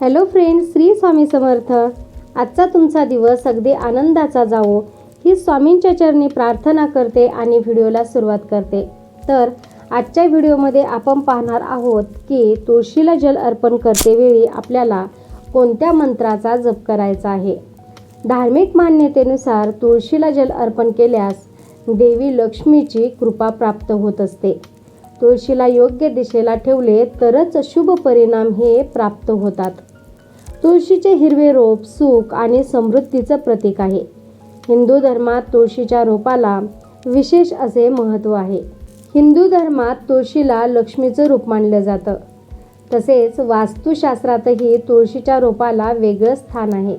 Hello friends Shri Swami Samarth. आजचा तुमचा दिवस अगदी आनंदाचा जावो. ही स्वामींच्या चरणी प्रार्थना करते आणि व्हिडिओला सुरुवात करते. तर आजच्या व्हिडिओमध्ये आपण पाहणार आहोत की तुळशीला जल अर्पण करतेवेळी आपल्याला कोणत्या मंत्राचा जप करायचा आहे? धार्मिक मान्यतेनुसार तुळशीला जल अर्पण केल्यास देवी लक्ष्मीची कृपा प्राप्त होत असते. तुळशीला योग्य दिशेला ठेवले तरच शुभ परिणाम हे प्राप्त होतात. तुळशीचे हिरवे रोप सुख आणि समृद्धीचं प्रतीक आहे. हिंदू धर्मात तुळशीच्या रोपाला विशेष असे महत्त्व आहे. हिंदू धर्मात तुळशीला लक्ष्मीचं रूप मानलं जातं. तसेच वास्तुशास्त्रातही तुळशीच्या रोपाला वेगळं स्थान आहे.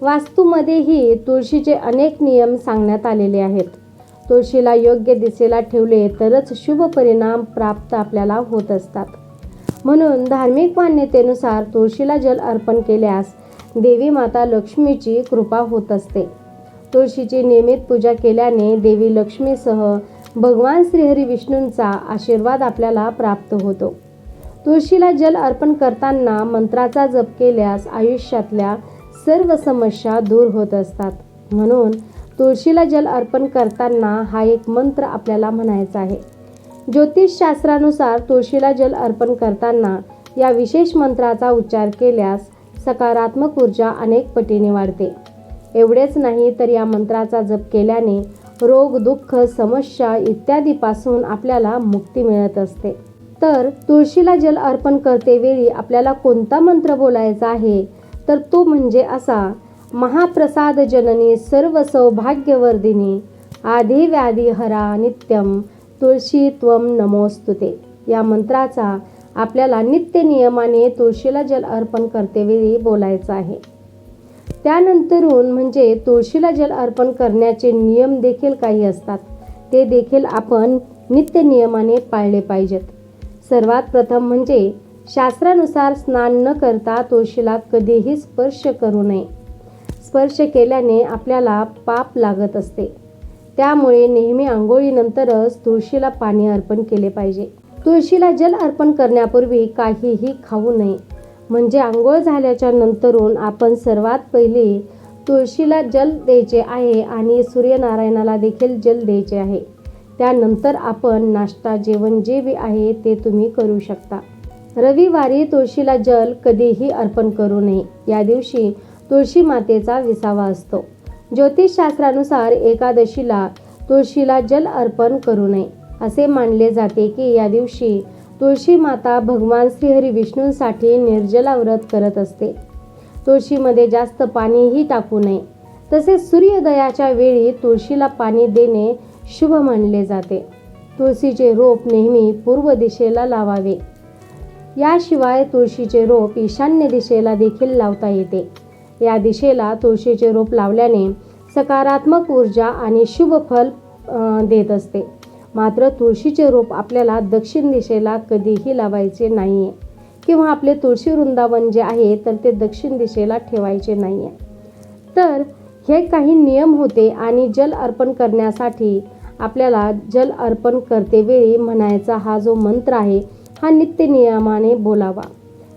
वास्तूमध्येही तुळशीचे अनेक नियम सांगण्यात आलेले आहेत. तुळशीला योग्य दिशेला ठेवले तरच शुभ परिणाम प्राप्त आपल्याला होत असतात. म्हणून धार्मिक मान्यतेनुसार तुळशीला जल अर्पण केल्यास देवी माता लक्ष्मीची कृपा होत असते. तुळशीची नियमित पूजा केल्याने देवी लक्ष्मीसह भगवान श्रीहरी विष्णूंचा आशीर्वाद आपल्याला प्राप्त होतो. तुळशीला जल अर्पण करताना मंत्राचा जप केल्यास आयुष्यातल्या सर्व समस्या दूर होत असतात. म्हणून तुळशीला जल अर्पण करताना हा एक मंत्र आपल्याला म्हणायचा आहे. ज्योतिषशास्त्रानुसार तुळशीला जल अर्पण करताना या विशेष मंत्राचा उच्चार केल्यास सकारात्मक ऊर्जा अनेक पटीने वाढते. एवढेच नाही तर या मंत्राचा जप केल्याने रोग दुःख समस्या इत्यादीपासून आपल्याला मुक्ती मिळत असते. तर तुळशीला जल अर्पण करतेवेळी आपल्याला कोणता मंत्र बोलायचा आहे? तर तो म्हणजे असा महाप्रसाद जननी सर्व सौभाग्यवर्धिनी आधी व्याधी हरा नित्यम तुळशी त्वम नमोस्तुते. या मंत्राचा आपल्याला नित्य नियमाने तुळशीला जल अर्पण करतेवेळी बोलायचं आहे. त्यानंतरून म्हणजे तुळशीला जल अर्पण करण्याचे नियम देखील काही असतात. ते देखील आपण नित्य नियमाने पाळले पाहिजेत. सर्वात प्रथम म्हणजे शास्त्रानुसार स्नान न करता तुळशीला कधीही स्पर्श करू नये. स्पर्श केल्याने आपल्याला पाप लागत असते. त्यामुळे नेहमी आंघोळीनंतरच तुळशीला पाणी अर्पण केले पाहिजे. तुळशीला जल अर्पण करण्यापूर्वी काहीही खाऊ नये. म्हणजे आंघोळ झाल्याच्या नंतरून आपण सर्वात पहिले तुळशीला जल द्यायचे आहे आणि सूर्यनारायणाला देखील जल द्यायचे आहे. त्यानंतर आपण नाश्ता जेवण जे बी आहे ते तुम्ही करू शकता. रविवारी तुळशीला जल कधीही अर्पण करू नये. या दिवशी तुळशी मातेचा विसावा असतो. ज्योतिषशास्त्रानुसार एकादशीला तुळशीला जल अर्पण करू नये असे मानले जाते की या दिवशी तुळशी माता भगवान श्रीहरी विष्णूंसाठी निर्जला व्रत करत असते. तुळशीमध्ये जास्त पाणीही टाकू नये. तसेच सूर्योदयाच्या वेळी तुळशीला पाणी देणे शुभ मानले जाते. तुळशीचे रोप नेहमी पूर्व दिशेला लावावे. याशिवाय तुळशीचे रोप ईशान्य दिशेला देखील लावता येते. या दिशेला तुळशीचे रोप लावल्याने सकारात्मक ऊर्जा आणि शुभ फल देत असते. मात्र तुळशीचे रोप आपल्याला दक्षिण दिशेला कधीही लावायचे नाही आहे किंवा आपले तुळशी वृंदावन जे आहे तर ते दक्षिण दिशेला ठेवायचे नाही आहे तर हे काही नियम होते आणि जल अर्पण करण्यासाठी आपल्याला जल अर्पण करतेवेळी म्हणायचा हा जो मंत्र आहे हा नित्य नियमाने बोलावा.